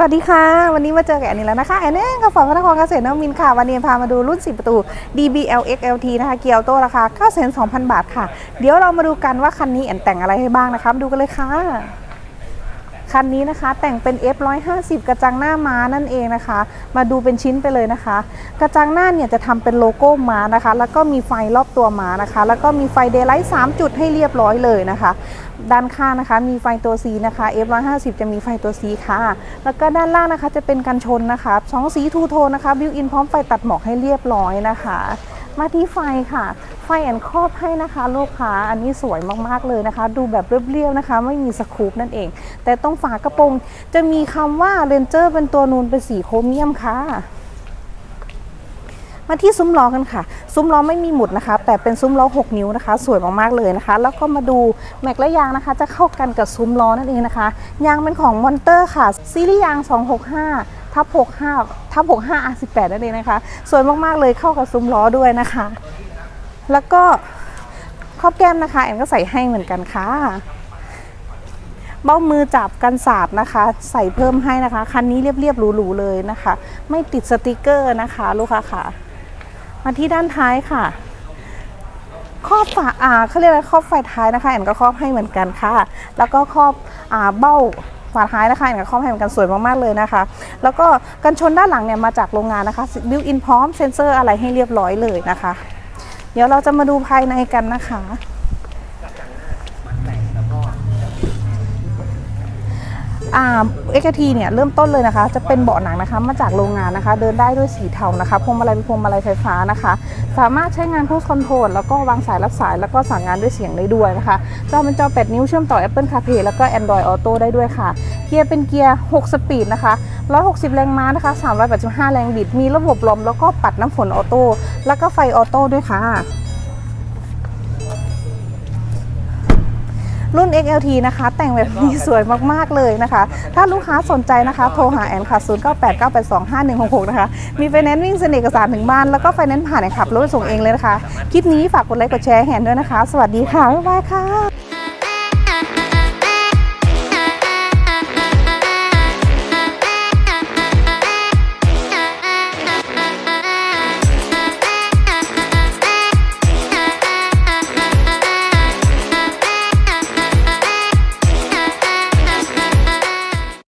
สวัสดีค่ะ วันนี้มาเจอกับแอนนี่แล้วนะคะ แอนนี่กับฝอพระนครเกษตรนวมินค่ะ วันนี้พามาดูรุ่น 10 ประตู DBL XLT นะคะ เกียร์โตราคา 9 2 0 0 0 บาทค่ะ เดี๋ยวเรามาดูกันว่าคันนี้แอนแต่งอะไรให้บ้างนะคะมาดูกันเลยค่ะคันนี้นะคะแต่งเป็น F150 กระจังหน้าม้านั่นเองนะคะ มาดูเป็นชิ้นไปเลยนะคะ กระจังหน้าเนี่ยจะทำเป็นโลโก้ม้านะคะ แล้วก็มีไฟรอบตัวม้านะคะ แล้วก็มีไฟเดย์ไลท์3จุดให้เรียบร้อยเลยนะคะ ด้านข้างนะคะ มีไฟตัว C นะคะ F150 จะมีไฟตัว C ค่ะ แล้วก็ด้านล่างนะคะจะเป็นกันชนนะคะสองสีทูโทนนะคะบิวอินพร้อมไฟตัดหมอกให้เรียบร้อยนะคะ มาที่ไฟค่ะ ไฟแอนครอบให้นะคะลูกค้าอันนี้สวยมากๆเลยนะคะ ดูแบบเรียบๆนะคะ ไม่มีสกูปนั่นเอง แต่ตรงฝากระโปรงจะมีคำว่าเรนเจอร์เป็นตัวนูนเป็นสีโครเมียมค่ะ มาที่ซุ้มล้อกันค่ะ ซุ้มล้อไม่มีหมุดนะคะ แต่เป็นซุ้มล้อ 6 นิ้วนะคะ สวยมากๆเลยนะคะ แล้วก็มาดูแม็กและยางนะคะ จะเข้ากันกับซุ้มล้อนั่นเองนะคะ ยางเป็นของมอนเตอร์ค่ะ ซีรีส์ยาง 265ทับ65ทับ65 R18 นั่นเองนะคะ สวยมากๆเลยเข้ากับซุ้มล้อด้วยนะคะ แล้วก็ครอบแก้มนะคะแอนก็ใส่ให้เหมือนกันค่ะเบ้ามือจับกันสาดนะคะ ใส่เพิ่มให้นะคะ คันนี้เรียบๆหรูๆเลยนะคะ ไม่ติดสติกเกอร์นะคะ ลูกค้าค่ะ มาที่ด้านท้ายค่ะ ครอบฝาอ่าเขาเรียกอะไรครอบไฟท้ายนะคะแอนก็ครอบให้เหมือนกันค่ะ แล้วก็ครอบอ่าเบ้าฝาท้ายนะคะแอนก็ครอบให้เหมือนกันสวยมากๆเลยนะคะ แล้วก็กันชนด้านหลังเนี่ยมาจากโรงงานนะคะบิวอินพร้อมเซ็นเซอร์อะไรให้เรียบร้อยเลยนะคะ เดี๋ยวเราจะมาดูภายในกันนะคะ เอ็กทีเนี่ยเริ่มต้นเลยนะคะ จะเป็นเบาะหนังนะคะมาจากโรงงานนะคะ เดินได้ด้วยสีเทานะคะพวงมาลัยเป็นพวงมาลัยไฟฟ้านะคะ สามารถใช้งานพู s คอนโทรลแล้วก็วางสายรับสายแล้วก็สั่งงานด้วยเสียงได้ด้วยนะคะจอเป็นจอ 8 นิ้วเชื่อมต่อ Apple CarPlay แล้วก็ Android Auto ได้ด้วยค่ะ เกียร์เป็นเกียร์ 6 สปีดนะคะ 160 แรงม้านะคะ 385 แรงบิด มีระบบลมแล้วก็ปัดน้ำฝนออโต้แล้วก็ไฟออโต้ด้วยค่ะ รุ่น XLT นะคะ แต่งแบบนี้สวยมากๆเลยนะคะ ถ้าลูกค้าสนใจนะคะ โทรหาแอนค่ะ 0989825166 นะคะ มีไฟแนนซ์วิ่งเซ็นเอกสารถึงบ้าน แล้วก็ไฟแนนซ์ผ่านแอนขับรถไปส่งเองเลยนะคะ คลิปนี้ฝากกดไลค์กดแชร์ให้แอนด้วยนะคะ สวัสดีค่ะ บ๊ายบายค่ะ